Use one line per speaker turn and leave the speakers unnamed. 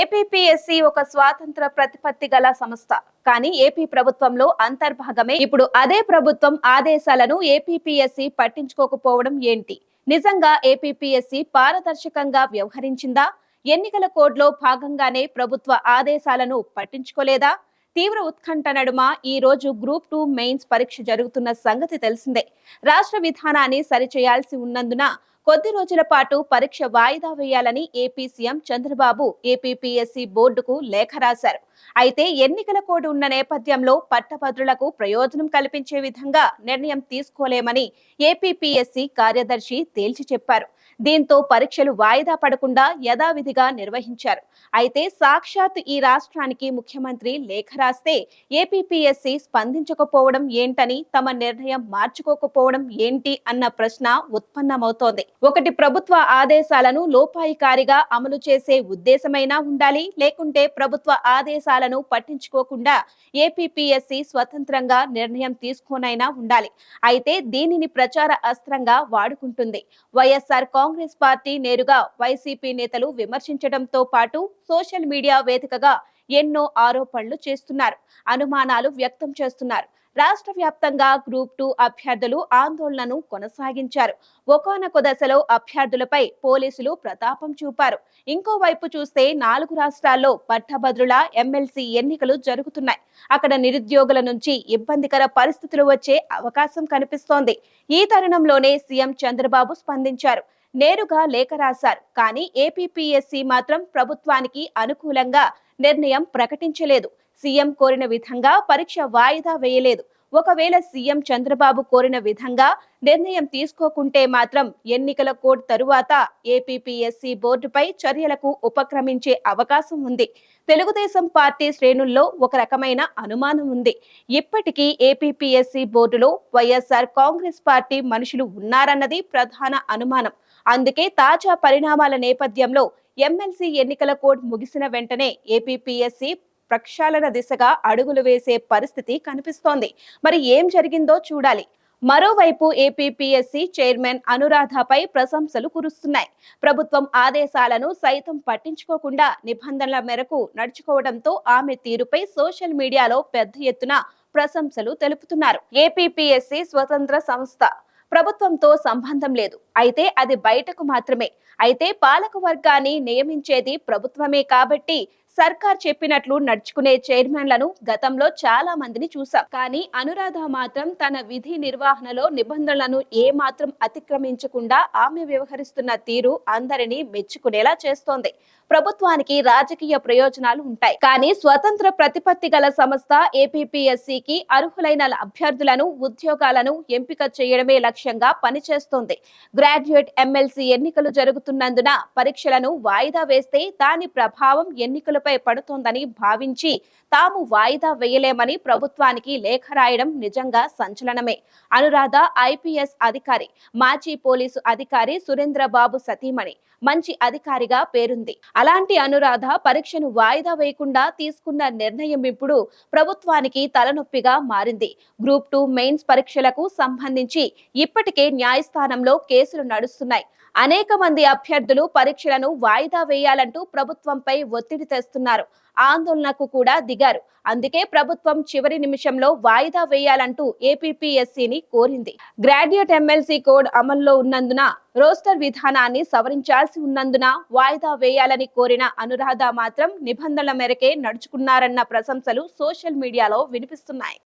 APPSC ఒక స్వాతంత్ర ప్రతిపత్తి గల సంస్థ. కానీ ఏపీ ప్రభుత్వంలో అంతర్భాగమే. ఇప్పుడు అదే ప్రభుత్వం ఆదేశాలను ఏపీపీఎస్సీ పట్టించుకోకపోవడం ఏంటి? నిజంగా ఏపీపీఎస్సీ పారదర్శకంగా వ్యవహరించిందా? ఎన్నికల కోడ్లో భాగంగానే ప్రభుత్వ ఆదేశాలను పట్టించుకోలేదా? తీవ్ర ఉత్కంఠ నడుమ ఈ రోజు గ్రూప్ టూ మెయిన్స్ పరీక్ష జరుగుతున్న సంగతి తెలిసిందే. రాష్ట్ర విధానాన్ని సరిచేయాల్సి ఉన్నందున కొద్ది రోజుల పాటు పరీక్ష వాయిదా వేయాలని ఏపీ సీఎం చంద్రబాబు ఏపీపీఎస్సీ బోర్డుకు లేఖ రాశారు. అయితే ఎన్నికల కోడ్ ఉన్న నేపథ్యంలో పట్టభద్రులకు ప్రయోజనం కల్పించే విధంగా నిర్ణయం తీసుకోలేమని ఏపీపీఎస్సీ కార్యదర్శి తేల్చి చెప్పారు. దీంతో పరీక్షలు వాయిదా పడకుండా యథావిధిగా నిర్వహించారు. అయితే సాక్షాత్ ఈ రాష్ట్రానికి ముఖ్యమంత్రి లేఖ రాస్తే ఏపీపీఎస్సీ స్పందించకపోవడం ఏంటని తమ నిర్ణయం మార్చుకోకపోవడం ఏంటి అన్న ప్రశ్న ఉత్పన్నమవుతోంది. ఒకటి ప్రభుత్వ ఆదేశాలను లోపాయికారిగా అమలు చేసే ఉద్దేశమైనా ఉండాలి లేకుంటే ప్రభుత్వ ఆదేశాలను పట్టించుకోకుండా ఏపీపీఎస్సీ స్వతంత్రంగా నిర్ణయం తీసుకోనైనా ఉండాలి. అయితే దీనిని ప్రచార అస్త్రంగా వాడుకుంటుంది. వైఎస్ఆర్ కాంగ్రెస్ పార్టీ నేరుగా వైసీపీ నేతలు విమర్శించడంతో పాటు సోషల్ మీడియా వేదికగా ఎన్నో ఆరోపణలు చేస్తున్నారు. అనుమానాలు వ్యక్తం చేస్తున్నారు. రాష్ట్ర వ్యాప్తంగా గ్రూప్ టూ అభ్యర్థులు ఆందోళనను కొనసాగించారు. ఒకనొక దశలో అభ్యర్థులపై పోలీసులు ప్రతాపం చూపారు. ఇంకోవైపు చూస్తే నాలుగు రాష్ట్రాల్లో పట్టభద్రుల ఎమ్మెల్సీ ఎన్నికలు జరుగుతున్నాయి. అక్కడ నిరుద్యోగుల నుంచి ఇబ్బందికర పరిస్థితులు వచ్చే అవకాశం కనిపిస్తోంది. ఈ తరుణంలోనే సీఎం చంద్రబాబు స్పందించారు. నేరుగా లేఖ రాశారు. కానీ ఏపీపీఎస్సీ మాత్రం ప్రభుత్వానికి అనుకూలంగా నిర్ణయం ప్రకటించలేదు. సీఎం కోరిన విధంగా పరీక్ష వాయిదా వేయలేదు. ఒకవేళ సీఎం చంద్రబాబు కోరిన విధంగా నిర్ణయం తీసుకోకుంటే మాత్రం ఎన్నికల కోడ్ తరువాత ఏపీపీఎస్సీ బోర్డుపై చర్యలకు ఉపక్రమించే అవకాశం ఉంది. తెలుగుదేశం పార్టీ శ్రేణుల్లో ఒక రకమైన అనుమానం ఉంది. ఇప్పటికీ ఏపీపీఎస్సీ బోర్డులో వైఎస్ఆర్ కాంగ్రెస్ పార్టీ మనుషులు ఉన్నారన్నది ప్రధాన అనుమానం. అందుకే తాజా పరిణామాల నేపథ్యంలో ఎమ్మెల్సీ ఎన్నికల కోడ్ ముగిసిన వెంటనే ఏపీపీఎస్సీ ప్రక్షాళన దిశగా అడుగులు వేసే పరిస్థితి కనిపిస్తోంది. మరి ఏం జరిగిందో చూడాలి. మరోవైపు ఏపీపీఎస్సీ చైర్మన్ అనురాధపై ప్రశంసలు కురుస్తున్నాయి. ప్రభుత్వం ఆదేశాలను సైతం పట్టించుకోకుండా నిబంధనల మేరకు నడుచుకోవడంతో ఆమె తీరుపై సోషల్ మీడియాలో పెద్ద ఎత్తున ప్రశంసలు తెలుపుతున్నారు. ఏపీపీఎస్సీ స్వతంత్ర సంస్థ. ప్రభుత్వంతో సంబంధం లేదు. అయితే అది బయటకు మాత్రమే. అయితే పాలక వర్గాన్ని నియమించేది ప్రభుత్వమే కాబట్టి సర్కార్ చెప్పినట్లు నడుచుకునే చైర్మన్లను గతంలో చాలా మందిని చూశాం కానీ అనురాధ మాత్రం తన విధి నిర్వహణలో నిబంధనలను ఏ మాత్రం అతిక్రమించకుండా ఆమె వ్యవహరిస్తున్న తీరు అందరినీ మెచ్చుకునేలా చేస్తోంది. ప్రభుత్వానికి రాజకీయ ప్రయోజనాలు ఉంటాయి. కానీ స్వతంత్ర ప్రతిపత్తి గల సంస్థ ఏపీపీఎస్సికి అర్హులైన అభ్యర్థులను ఉద్యోగాలను ఎంపిక చేయడమే లక్ష్యంగా పనిచేస్తోంది. గ్రాడ్యుయేట్ ఎమ్మెల్సీ ఎన్నికలు జరుగుతున్నందున పరీక్షలను వాయిదా వేస్తే దాని ప్రభావం ఎన్నికలపై పడుతోందని భావించి తాము వాయిదా వేయలేమని ప్రభుత్వానికి లేఖ రాయడం నిజంగా సంచలనమే. అనురాధ ఐపీఎస్ అధికారి మాజీ పోలీసు అధికారి సురేంద్ర బాబు సతీమణి మంచి అధికారిగా పేరుంది. అలాంటి అనురాధ పరీక్షను వాయిదా వేయకుండా తీసుకున్న నిర్ణయం ఇప్పుడు ప్రభుత్వానికి తలనొప్పిగా మారింది. గ్రూప్ టూ మెయిన్స్ పరీక్షలకు సంబంధించి ఇప్పటికే న్యాయస్థానంలో కేసులు నడుస్తున్నాయి. అనేక మంది అభ్యర్థులు పరీక్షలను వాయిదా వేయాలంటూ ప్రభుత్వంపై ఒత్తిడి తెస్తున్నారు ఆందోళనకు కూడా దిగారు. అందుకే ప్రభుత్వం చివరి నిమిషంలో వాయిదా వేయాలంటూ ఏపీపీఎస్సీని కోరింది. గ్రాడ్యుయేట్ ఎమ్మెల్సీ కోడ్ అమల్లో ఉన్నందున రోస్టర్ విధానాన్ని సవరించాల్సి ఉన్నందున వాయిదా వేయాలని కోరిన అనురాధ మాత్రం నిబంధనల మేరకే నడుచుకున్నారన్న ప్రశంసలు సోషల్ మీడియాలో వినిపిస్తున్నాయి.